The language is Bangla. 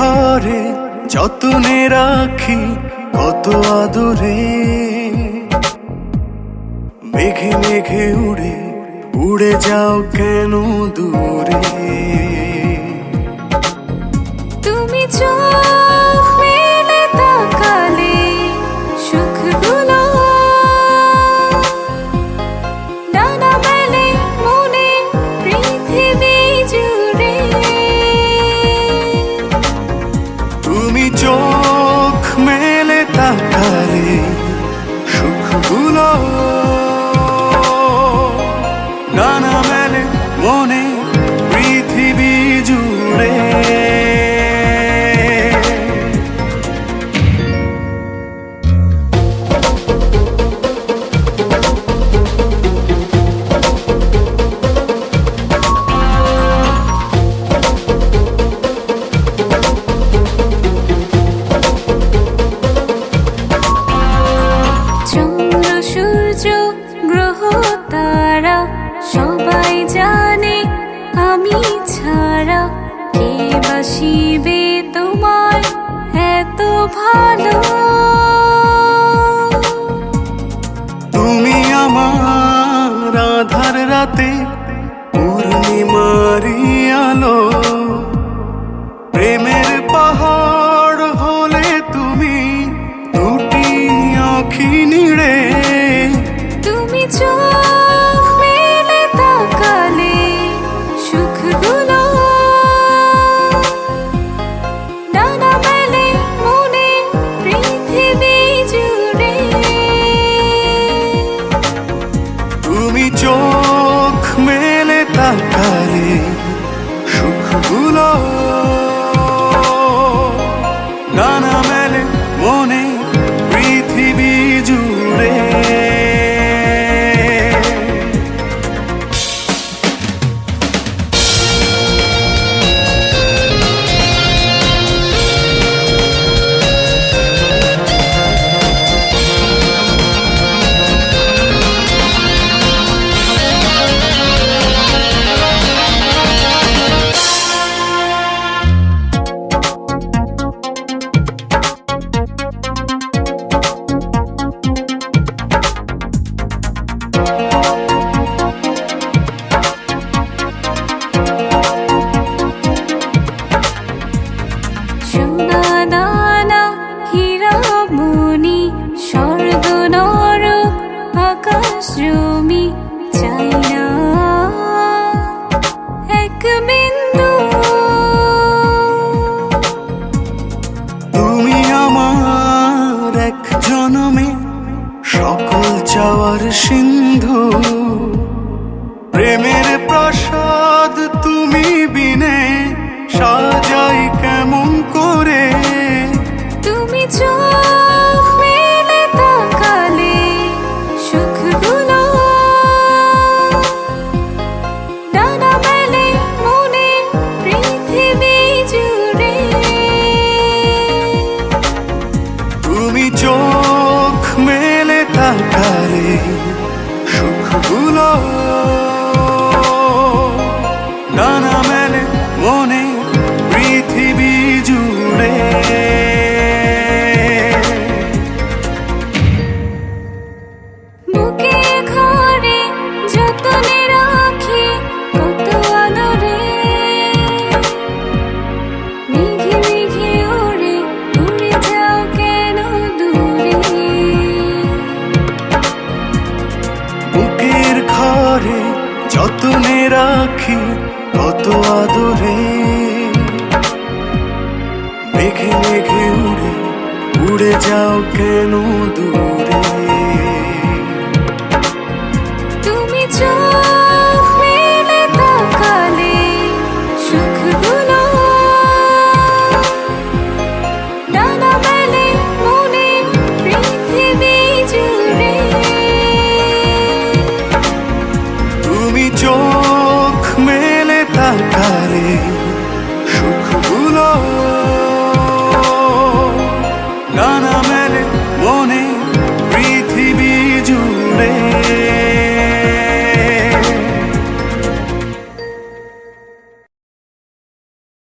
ঘরে যতনে রাখি কত আদরে। মেঘে মেঘে উড়ে উড়ে যাও কেন দূরে? তুমি চল ডানা মেলে মনে আমি ছাড়া কে বাসিবে তোমায়? এত ভালো। তুমি আমার আধার রাতে পূর্ণিমারি আলো। 敲我的心头。ভুলো যতনে রাখি কত আদরে। মেঘে মেঘে উড়ে উড়ে যাও কেন দূরে? paragone